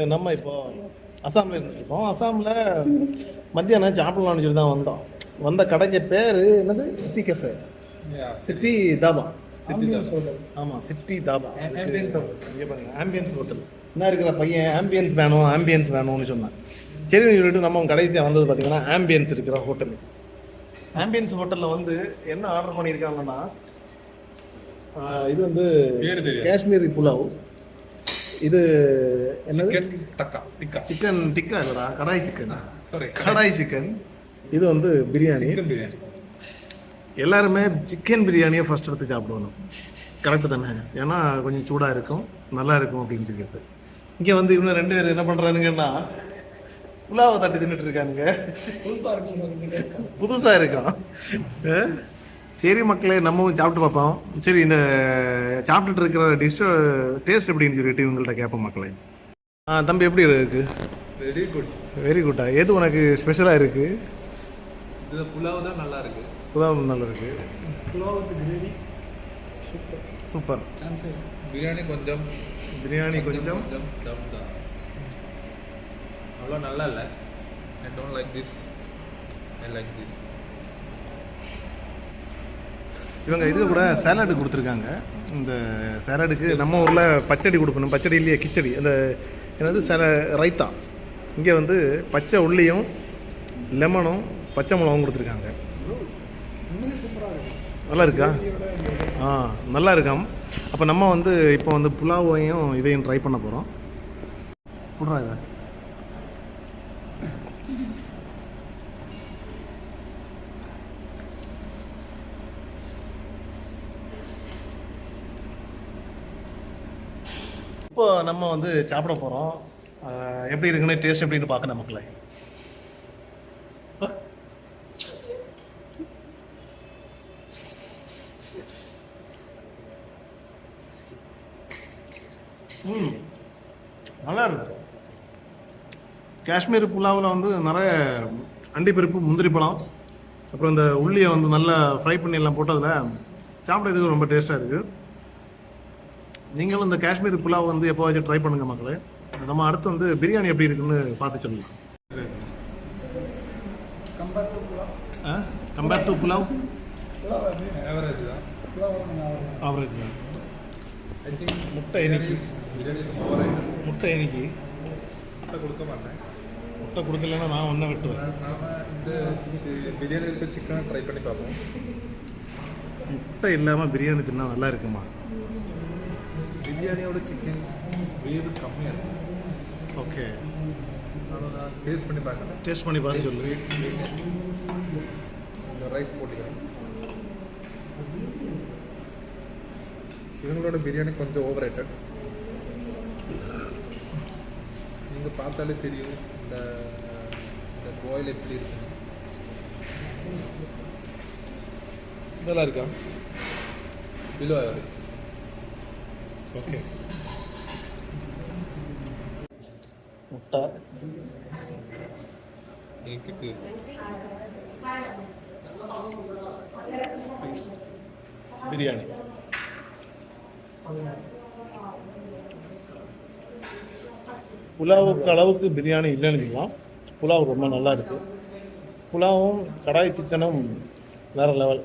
நம்ம இப்போ அசாமில் இருந்துருக்கோம் அசாமில் மத்தியானம் சாப்பிடலாம்னு சொல்லி தான் வந்தோம். வந்த கடைக்கு பேர் என்னது? சிட்டி கஃபே சிட்டி தாபா ஆமாம் சிட்டி தாபா இங்கே பாருங்க ஆம்பியன்ஸ் ஹோட்டல் என்ன இருக்கிற பையன் ஆம்பியன்ஸ் வேணும் ஆம்பியன்ஸ் வேணும்னு சொன்னான். சரின்னு சொல்லிட்டு நம்ம கடைசியாக வந்தது பார்த்தீங்கன்னா ஆம்பியன்ஸ் இருக்கிற ஹோட்டல் ஆம்பியன்ஸ் ஹோட்டலில் வந்து என்ன ஆர்டர் பண்ணியிருக்காங்கன்னா இது வந்து. காஷ்மீரி புலாவ். இது என்னது? சிக்கன் டக்கா டிக்கா சிக்கன் டிக்கா இல்லடா kadai chicken sorry kadai chicken இது வந்து பிரியாணி. சிக்கன் பிரியாணி. எல்லாருமே சிக்கன் பிரியாணியை ஃபர்ஸ்ட் எடுத்து சாப்பிடணும் கரெக்டு தானே? ஏன்னா கொஞ்சம் சூடாக இருக்கும் நல்லா இருக்கும் அப்படின்னு சொல்லிட்டு. இங்கே வந்து இவங்க ரெண்டு பேர் என்ன பண்ணுறானுங்கன்னா புலாவை தட்டி தின்னுட்டு இருக்கானுங்க. புதுசாக இருக்கும். அஹ்? சரி மக்களே நம்மவும் சாப்பிட்டு பார்ப்போம். சரி இந்த சாப்பிட்டுட்டு இருக்கிற டிஷ்ஷோ டேஸ்ட் எப்படின்னு சொல்லிட்டு இவங்கள்ட்ட கேட்போம் மக்களே. ஆ தம்பி எப்படி இருக்கு? வெரி குட் வெரி குட்டா எது உனக்கு ஸ்பெஷலாக இருக்கு? இது புலாவ் தான் நல்லா இருக்கு. புலாவ் நல்லா இருக்கு. சூப்பர் பிரியாணி கொஞ்சம். பிரியாணி கொஞ்சம் கொஞ்சம். டம் தான் அவ்வளோ நல்லா இல்லை. I don't like this I like this இவங்க இது கூட சேலடு கொடுத்துருக்காங்க. இந்த சேலடுக்கு நம்ம ஊரில் பச்சடி கொடுக்கணும். பச்சடி இல்லையே கிச்சடி. அந்த என்னது சேல ரைத்தா. இங்கே வந்து பச்சை உள்ளியும் லெமனும் பச்சை மிளகும் கொடுத்துருக்காங்க. நல்லா இருக்கா? ஆ நல்லா இருக்காம். அப்போ நம்ம வந்து இப்போ வந்து புலாவையும் இதையும் ட்ரை பண்ண போகிறோம் புடுறா இதை. இப்போ நம்ம வந்து சாப்பிட போகிறோம் எப்படி இருக்குன்னு டேஸ்ட் எப்படின்னு பார்க்கணும் மக்களே. ம் நல்லா இருக்கு. காஷ்மீர் புலாவில் வந்து நிறைய அண்டிப்பருப்பு முந்திரி பழம் அப்புறம் இந்த உள்ளியை வந்து நல்லா ஃப்ரை பண்ணி எல்லாம் போட்டதில் சாப்பிட்றதுக்கு ரொம்ப டேஸ்ட்டாக இருக்குது நீங்களும் இந்த காஷ்மீர் புலாவ் வந்து எப்போவாச்சும் ட்ரை பண்ணுங்க மக்களே. நம்ம அடுத்து வந்து பிரியாணி எப்படி இருக்குன்னு பார்த்து சொல்லலாம் கம்பேர் டு புலாவ்? ஆவரேஜ் தான். ஆவரேஜ் தான். ஐ திங்க் முட்டை இன்னைக்கு முட்டை இன்னைக்கு முட்டை கொடுக்க மாட்டேன். முட்டை கொடுக்கலன்னா நான் ஒன்றை விட்டுருவேன் நாம இந்த பிரியாணி இருக்க சிக்கனை ட்ரை பண்ணி பார்ப்போம். முட்டை இல்லாமல் பிரியாணி தின்னா நல்லா இருக்குமா? பிரியாணியோட சிக்கன் வேவு கம்மியாக இருக்கும் ஓகே டேஸ்ட் பண்ணி பார்க்குறேன் டேஸ்ட் பண்ணி பார்த்து சொல்லு. இந்த ரைஸ் போட்டுக்கிறேன். இவங்களோட பிரியாணி கொஞ்சம் ஓவர் ரேட்டட் நீங்கள் பார்த்தாலே தெரியும் இந்த இந்த பாயில் எப்படி இருக்கு. நல்லா இருக்கா? பிலோ ஆவரேஜ் ஓகே முட்டை பிரியாணி புலாவுக்கு அளவுக்கு பிரியாணி இல்லைன்னு சொல்லலாம் புலாவ் ரொம்ப நல்லா இருக்கு. புலாவும் கடாய் சிக்கனும் வேற லெவல்